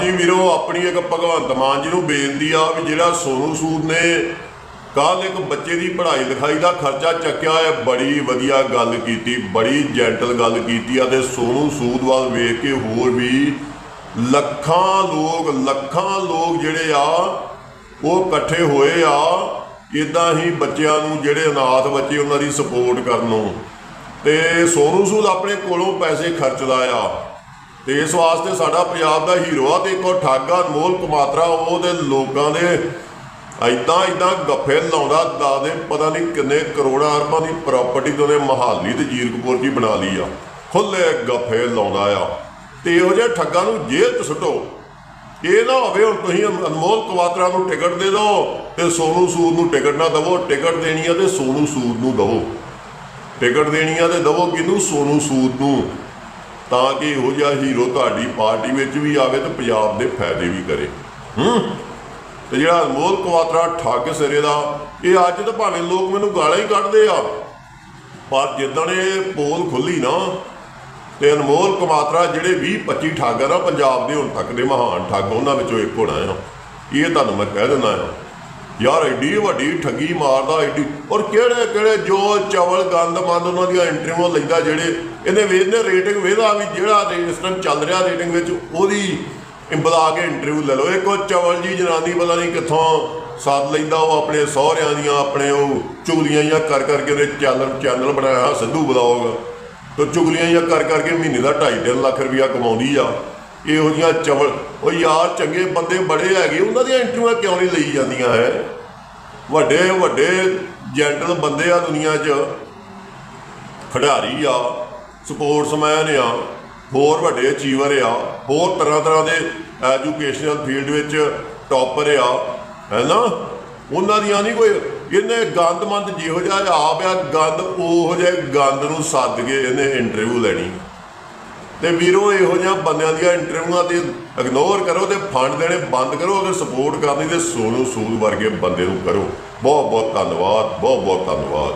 ਜੀ ਵੀਰੋ, ਆਪਣੀ ਇੱਕ ਭਗਵੰਤ ਮਾਨ ਜੀ ਨੂੰ ਬੇਨਤੀ ਆ ਵੀ ਜਿਹੜਾ ਸੋਨੂ ਸੂਦ ਨੇ ਕੱਲ ਇੱਕ ਬੱਚੇ ਦੀ ਪੜ੍ਹਾਈ ਲਿਖਾਈ ਦਾ ਖਰਚਾ ਚੱਕਿਆ ਹੈ, ਬੜੀ ਵਧੀਆ ਗੱਲ ਕੀਤੀ, ਬੜੀ ਜੈਂਟਲ ਗੱਲ ਕੀਤੀ ਆ ਤੇ ਸੋਨੂ ਸੂਦ ਵੱਲ ਵੇਖ ਕੇ ਹੋਰ ਵੀ ਲੱਖਾਂ ਲੋਕ ਲੱਖਾਂ ਲੋਕ ਜਿਹੜੇ ਆ, ਉਹ ਇਕੱਠੇ ਹੋਏ ਆ ਇਦਾਂ ਹੀ ਬੱਚਿਆਂ ਨੂੰ ਜਿਹੜੇ ਅਨਾਥ ਬੱਚੇ ਉਹਨਾਂ ਦੀ ਸਪੋਰਟ ਕਰਨ ਨੂੰ। ਤੇ ਸੋਨੂ ਸੂਦ ਆਪਣੇ ਕੋਲੋਂ ਪੈਸੇ ਖਰਚਦਾ ਆ। ਤੇ ਇਸ ਵਾਸਤੇ ਸਾਡਾ ਪੰਜਾਬ ਦਾ ਹੀਰੋ ਆ ਤੇ ਇੱਕੋ ਠਾਗਾ ਅਨਮੋਲ ਕੁਮਾਤਰਾ ਉਹਦੇ ਲੋਕਾਂ ਦੇ ਐਦਾਂ ਐਦਾਂ ਗੱਫੇ ਲਾਉਂਦਾ ਦਾਦੇ ਪਤਾ ਨਹੀਂ ਕਿੰਨੇ ਕਰੋੜਾਂ ਅਰਬਾਂ ਦੀ ਪ੍ਰਾਪਰਟੀ ਤੋਂ ਉਹਨੇ ਮਹਾਲੀ ਤੇ ਜੀਰਕਪੁਰ ਜੀ ਬਣਾ ਲਈ ਆ। ਖੁੱਲੇ ਗੱਫੇ ਲਾਉਂਦਾ ਆ। ਤੇ ਇਹੋ ਜਿਹੇ ਠੱਗਾਂ ਨੂੰ ਜੇਲ੍ਹ 'ਚ ਸੁੱਟੋ। ਇਹ ਨਾ ਹੋਵੇ ਹੁਣ ਤੁਸੀਂ ਅਨਮੋਲ ਕੁਮਾਤਰਾ ਨੂੰ ਟਿਕਟ ਦੇ ਦਿਓ ਤੇ ਸੋਨੂ ਸੂਦ ਨੂੰ ਟਿਕਟ ਨਾ ਦਵੋ, ਟਿਕਟ ਦੇਣੀ ਆ ਤੇ ਸੋਨੂ ਸੂਦ ਨੂੰ ਦਵੋ। ਟਿਕਟ ਦੇਣੀ ਆ ਤੇ ਦਵੋ ਕਿਹਨੂੰ? ਸੋਨੂ ਸੂਦ ਨੂੰ। ਤਾਂ ਕਿ ਇਹੋ ਜਿਹਾ ਹੀਰੋ ਤੁਹਾਡੀ ਪਾਰਟੀ ਵਿੱਚ ਵੀ ਆਵੇ ਤੇ ਪੰਜਾਬ ਦੇ ਫਾਇਦੇ ਵੀ ਕਰੇ। ਹੂੰ? ਤੇ ਜਿਹੜਾ ਅਨਮੋਲ ਕਵਾਤਰਾ ਠੱਗ ਸਿਰੇ ਦਾ, ਇਹ ਅੱਜ ਤਾਂ ਭਾਵੇਂ ਲੋਕ ਮੈਨੂੰ ਗਾਲਾਂ ਹੀ ਕੱਢਦੇ ਆ। ਪਰ ਜਿੱਦਣ ਇਹ ਪੋਲ ਖੁੱਲੀ ਨਾ, ਤੇ ਅਨਮੋਲ ਕੁਮਾਤਰਾ ਜਿਹੜੇ 20 25 ਠੱਗ ਆ ਨਾ, ਪੰਜਾਬ ਦੇ ਹੁਣ ਤੱਕ ਦੇ ਮਹਾਨ ਠੱਗ, ਉਹਨਾਂ ਵਿੱਚੋਂ ਇੱਕ ਹੋਣਾ ਆ। ਇਹ ਤੁਹਾਨੂੰ ਮੈਂ ਕਹਿ ਦਿੰਦਾ ਆ। ਯਾਰ ਐਡੀ ਵੱਡੀ ਠੱਗੀ ਮਾਰਦਾ, ਐਡੀ ਔਰ ਕਿਹੜੇ ਕਿਹੜੇ ਜੋ ਚਵਲ, ਗੰਦ, ਮੰਦ ਉਹਨਾਂ ਦੀਆਂ ਇੰਟਰਵਿਊ ਲੈਂਦਾ ਜਿਹੜੇ ਇਹਨੇ ਵੇਖਦੇ ਰੇਟਿੰਗ ਵੇਖਦਾ ਵੀ ਜਿਹੜਾ ਇਸ ਟਾਈਮ ਚੱਲ ਰਿਹਾ ਰੇਟਿੰਗ ਵਿੱਚ, ਉਹਦੀ ਬੁਲਾ ਕੇ ਇੰਟਰਵਿਊ ਲੈ ਲਓ। ਇੱਕ ਉਹ ਚਵਲ ਜੀ, ਜਨਾਨੀ ਪਤਾ ਨਹੀਂ ਕਿੱਥੋਂ ਸਾਥ ਲੈਂਦਾ, ਉਹ ਆਪਣੇ ਸਹੁਰਿਆਂ ਦੀਆਂ, ਆਪਣੇ ਉਹ ਚੁਗਲੀਆਂ ਜਾਂ ਕਰ ਕਰਕੇ ਉਹਨੇ ਚੈਨਲ ਚੈਨਲ ਬਣਾਇਆ, ਸਿੱਧੂ ਬਲੌਗ। ਤੇ ਚੁਗਲੀਆਂ ਜਾਂ ਕਰ ਕਰਕੇ ਮਹੀਨੇ ਦਾ 2.5 ਲੱਖ ਰੁਪਇਆ ਕਮਾਉਂਦੀ ਆ। ਇਹੋ ਜਿਹੀਆਂ ਚਵਲ। ਉਹ ਯਾਰ, ਚੰਗੇ ਬੰਦੇ ਬੜੇ ਹੈਗੇ। ਉਹਨਾਂ ਦੀਆਂ ਇੰਟਰਵਿਊਆਂ ਕਿਉਂ ਨਹੀਂ ਲਈ ਜਾਂਦੀਆਂ, ਹੈ? ਵੱਡੇ ਵੱਡੇ ਜੈਂਟਲ ਬੰਦੇ ਆ ਦੁਨੀਆ 'ਚ। ਖਿਡਾਰੀ ਆ ਸਪੋਰਟਸਮੈਨ ਆ, ਹੋਰ ਵੱਡੇ ਅਚੀਵਰ ਆ। ਹੋਰ ਤਰ੍ਹਾਂ ਤਰ੍ਹਾਂ ਦੇ ਐਜੂਕੇਸ਼ਨਲ ਫੀਲਡ ਵਿੱਚ ਟੌਪਰ ਆ, ਹੈਨਾ? ਉਹਨਾਂ ਦੀਆਂ ਨਹੀਂ ਕੋਈ, ਇਹਨੇ ਗੰਦਮੰਦ ਜਿਹੋ ਜਿਹਾ ਆਪ ਆ, ਗੰਦ ਉਹੋ ਜਿਹੇ ਗੰਦ ਨੂੰ ਸੱਦ ਕੇ ਇਹਨੇ ਇੰਟਰਵਿਊ ਲੈਣੀ। ਤੇ ਵੀਰੋ, ਇਹੋ ਜਿਹਾ ਬੰਦਿਆਂ ਦੀਆਂ ਇੰਟਰਵਿਊਆਂ ਤੇ ਇਗਨੋਰ ਕਰੋ ਤੇ ਫੰਡ ਦੇਣੇ ਬੰਦ ਕਰੋ, ਅਗਰ ਸਪੋਰਟ ਕਰਨੀ ਤੇ ਸੋਨੂ ਸੂਦ ਵਰਗੇ ਬੰਦੇ ਨੂੰ ਕਰੋ। ਬਹੁਤ ਬਹੁਤ ਧੰਨਵਾਦ ਬਹੁਤ ਬਹੁਤ ਧੰਨਵਾਦ।